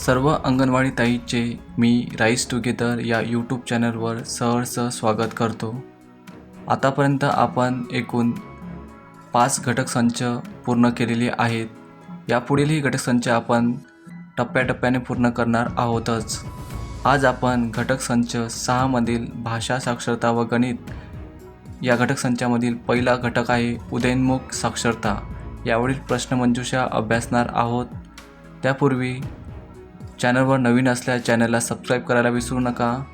सर्व अंगणवाडी ताईचे मी राईस टुगेदर या यूट्यूब चॅनलवर सहर्ष स्वागत करतो. आतापर्यंत आपण एकूण पाच घटक संच पूर्ण केलेले आहेत. यापुढीलही घटक संच आपण टप्प्याटप्प्याने पूर्ण करणार आहोतच. आज आपण घटक संच सहामधील भाषा साक्षरता व गणित या घटक संचामधील पहिला घटक आहे उदयनमुख साक्षरता. यावरील प्रश्नमंजुषा अभ्यासणार आहोत. त्यापूर्वी चॅनलवर नवीन असल्यास चॅनलला सबस्क्राईब करायला विसरू नका.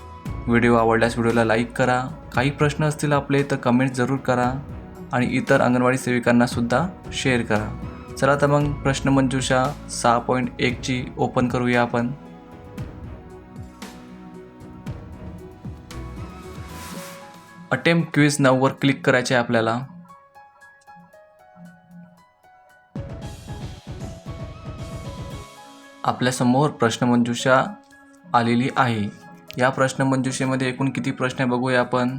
व्हिडिओ आवडल्यास व्हिडिओला लाईक करा. काही प्रश्न असतील आपले तर कमेंट जरूर करा आणि इतर अंगणवाडी सेविकांनासुद्धा शेअर करा. चला तर मग प्रश्नमंजुषा सहा पॉईंट एकची ओपन करूया आपण. अटेम्प्ट क्विज नऊवर क्लिक करायचे आहे आपल्याला. आपल्यासमोर प्रश्नमंजुषा आलेली आहे. या प्रश्नमंजुषेमध्ये एकूण किती प्रश्न बघूया आपण.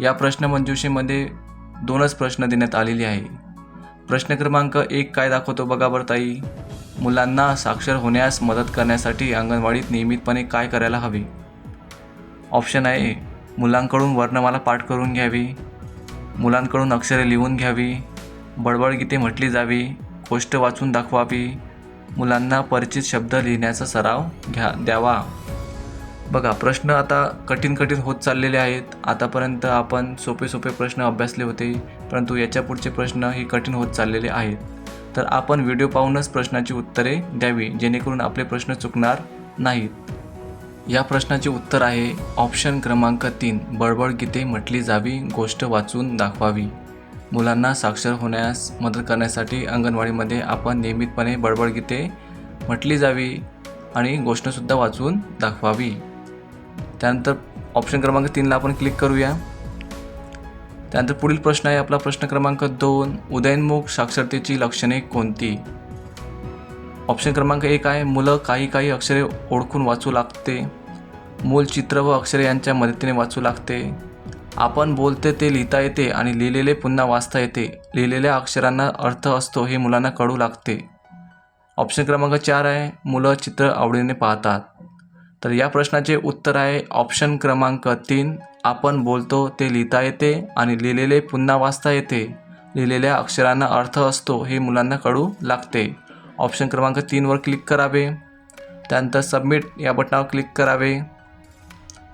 या प्रश्नमंजुषेमध्ये दोनच प्रश्न देण्यात आलेले आहे. प्रश्न क्रमांक एक काय दाखवतो बघा बरं ताई. मुलांना साक्षर होण्यास मदत करण्यासाठी अंगणवाडीत नियमितपणे काय करायला हवे? ऑप्शन आहे मुलांकडून वर्णमाला पाठ करून घ्यावी. मुलांकडून अक्षरे लिहून घ्यावी. बडबड गीते म्हटली जावी. गोष्ट वाचून दाखवावी. मुलांना परिचित शब्द लिहिण्याचा सराव घ्या द्यावा. बघा प्रश्न आता कठीण कठीण होत चाललेले आहेत. आतापर्यंत आपण सोपे सोपे प्रश्न अभ्यासले होते परंतु याच्या पुढचे प्रश्न हे कठीण होत चाललेले आहेत. तर आपण व्हिडिओ पाहूनच प्रश्नाची उत्तरे द्यावी जेणेकरून आपले प्रश्न चुकणार नाहीत. या प्रश्नाचे उत्तर आहे ऑप्शन क्रमांक तीन बडबड गीते म्हटली जावी गोष्ट वाचून दाखवावी. मुलांना साक्षर होण्यास मदत करण्यासाठी अंगणवाडीमध्ये आपण नियमितपणे बडबडगीते म्हटली जावी आणि गोष्टसुद्धा वाचून दाखवावी. त्यानंतर ऑप्शन क्रमांक तीनला आपण क्लिक करूया. त्यानंतर पुढील प्रश्न आहे आपला प्रश्न क्रमांक दोन उदयनमुख साक्षरतेची लक्षणे कोणती? ऑप्शन क्रमांक एक आहे मुलं काही काही अक्षरे ओळखून वाचू लागते. मूल चित्र व अक्षरे यांच्या मदतीने वाचू लागते. आपण बोलते ते लिहिता येते आणि लिहिलेले पुन्हा वाचता येते. लिहिलेल्या अक्षरांना अर्थ असतो हे मुलांना कळू लागते. ऑप्शन क्रमांक चार आहे मुलं चित्र आवडीने पाहतात. तर या प्रश्नाचे उत्तर आहे ऑप्शन क्रमांक तीन आपण बोलतो ते लिहिता येते आणि लिहिलेले पुन्हा वाचता येते. लिहिलेल्या अक्षरांना अर्थ असतो हे मुलांना कळू लागते. ऑप्शन क्रमांक तीनवर क्लिक करावे. त्यानंतर सबमिट या बटनावर क्लिक करावे.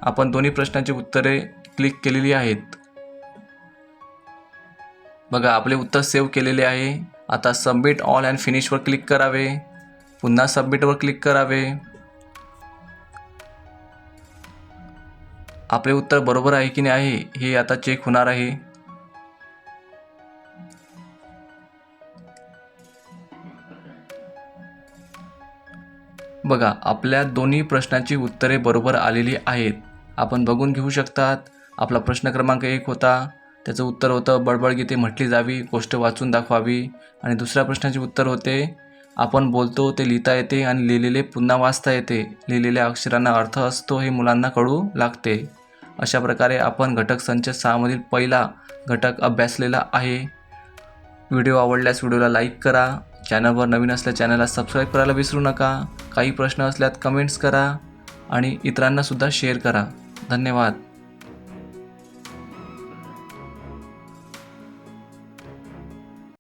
आपण दोन्ही प्रश्नांची उत्तरे क्लिक केलेली आहेत. बघा आपले उत्तर सेव्ह केलेले आहे. आता सबमिट ऑल अँड फिनिशवर क्लिक करावे. पुन्हा सबमिटवर क्लिक करावे. आपले उत्तर बरोबर आहे की नाही आहे हे आता चेक होणार आहे. बघा आपल्या दोन्ही प्रश्नांची उत्तरे बरोबर आलेली आहेत. आपण बघून घेऊ शकतात. आपला प्रश्न क्रमांक एक होता. त्याचं उत्तर होतं बडबड गीते म्हटली जावी गोष्ट वाचून दाखवावी. आणि दुसऱ्या प्रश्नाचे उत्तर होते आपण बोलतो ते लिहिता येते आणि लिहिलेले पुन्हा वाचता येते. लिहिलेल्या अक्षरांना अर्थ असतो हे मुलांना कळू लागते. अशा प्रकारे आपण घटक संच सहामधील पहिला घटक अभ्यासलेला आहे. व्हिडिओ आवडल्यास व्हिडिओला लाईक करा. चॅनलवर नवीन असल्या चॅनलला सबस्क्राईब करायला विसरू नका. काही प्रश्न असल्यात कमेंट्स करा आणि इतरांनासुद्धा शेअर करा. धन्यवाद.